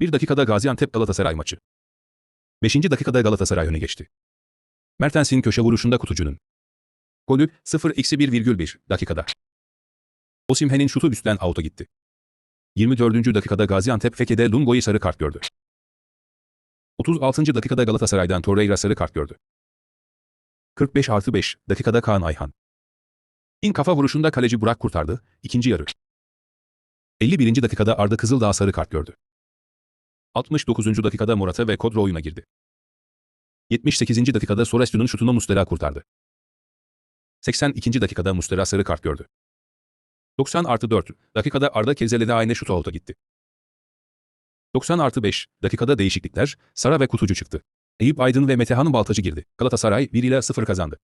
Bir dakikada Gaziantep Galatasaray maçı. 5. dakikada Galatasaray öne geçti. Mertens'in köşe vuruşunda kutucunun. Golü 0-1,1 dakikada. Osimhen'in şutu üstten out'a gitti. 24. dakikada Gaziantep Feke'de Lungo'yu sarı kart gördü. 36. dakikada Galatasaray'dan Torreira sarı kart gördü. 45 artı 5 dakikada Kaan Ayhan. İn kafa vuruşunda kaleci Burak kurtardı. İkinci yarı. 51. dakikada Arda Kızıldağ sarı kart gördü. 69. dakikada Morata ve Kodro oyuna girdi. 78. dakikada Sorescu'nun şutunu Mustera kurtardı. 82. dakikada Mustera sarı kart gördü. 90 artı 4 dakikada Arda Kezele'de aynı şut oldu gitti. 90 artı 5 dakikada değişiklikler, Sara ve Kutucu çıktı. Eyüp Aydın ve Metehan Baltacı girdi. Galatasaray 1 ile 0 kazandı.